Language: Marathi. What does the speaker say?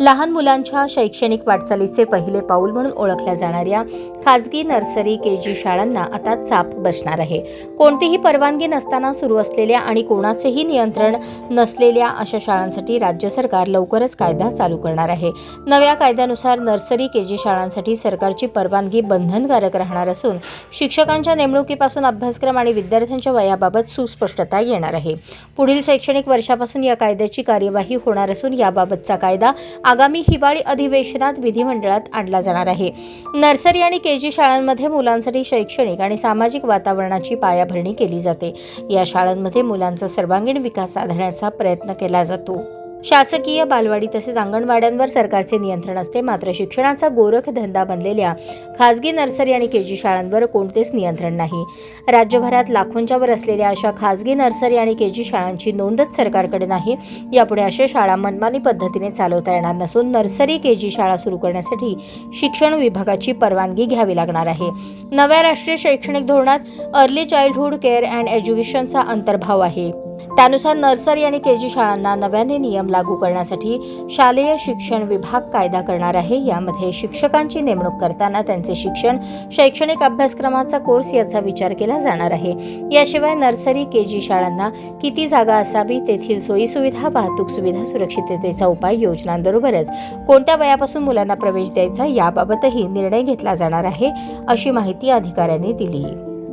लहान मुलांच्या शैक्षणिक वाटचालीचे पहिले पाऊल म्हणून ओळखल्या जाणाऱ्या खाजगी नर्सरी के जी शाळांना आता चाप बसणार आहे. कोणतीही परवानगी नसताना सुरू असलेल्या आणि कोणाचेही नियंत्रण नसलेल्या अशा शाळांसाठी राज्य सरकार लवकरच कायदा चालू करणार आहे. नव्या कायद्यानुसार नर्सरी के जी शाळांसाठी सरकारची परवानगी बंधनकारक राहणार असून शिक्षकांच्या नेमणुकीपासून अभ्यासक्रम आणि विद्यार्थ्यांच्या वयाबाबत सुस्पष्टता येणार आहे. पुढील शैक्षणिक वर्षापासून या कायद्याची कार्यवाही होणार असून याबाबतचा कायदा आगामी हिवाळी अधिवेशनात विधिमंडळात आणला जाणार आहे. नर्सरी आणि के जी शाळांमध्ये मुलांसाठी शैक्षणिक आणि सामाजिक वातावरणाची पायाभरणी केली जाते. या शाळांमध्ये मुलांचा सर्वांगीण विकास साधण्याचा प्रयत्न केला जातो. शासकीय बालवाडी तसेच अंगणवाड्यांवर सरकारचे नियंत्रण असते. मात्र शिक्षणाचा गोरख धंदा बनलेल्या खाजगी नर्सरी आणि के जी शाळांवर कोणतेच नियंत्रण नाही. राज्यभरात लाखोंच्या वर असलेल्या अशा खाजगी नर्सरी आणि के जी शाळांची नोंदच सरकारकडे नाही. यापुढे अशा शाळा मनमानी पद्धतीने चालवता येणार नसून नर्सरी के जी शाळा सुरू करण्यासाठी शिक्षण विभागाची परवानगी घ्यावी लागणार आहे. नव्या राष्ट्रीय शैक्षणिक धोरणात अर्ली चाइल्डहुड केअर अँड एज्युकेशनचा अंतर्भाव आहे. त्यानुसार नर्सरी आणि के जी शाळांना नव्याने नियम लागू करण्यासाठी शालेय शिक्षण विभाग कायदा करणार आहे. यामध्ये शिक्षकांची नेमणूक करताना त्यांचे शिक्षण शैक्षणिक अभ्यासक्रमाचा कोर्स याचा विचार केला जाणार आहे. याशिवाय नर्सरी के जी शाळांना किती जागा असावी तेथील सोयीसुविधा वाहतूक सुविधा सुरक्षिततेचा उपाय योजनांबरोबरच कोणत्या वयापासून मुलांना प्रवेश द्यायचा याबाबतही निर्णय घेतला जाणार आहे अशी माहिती अधिकाऱ्यांनी दिली.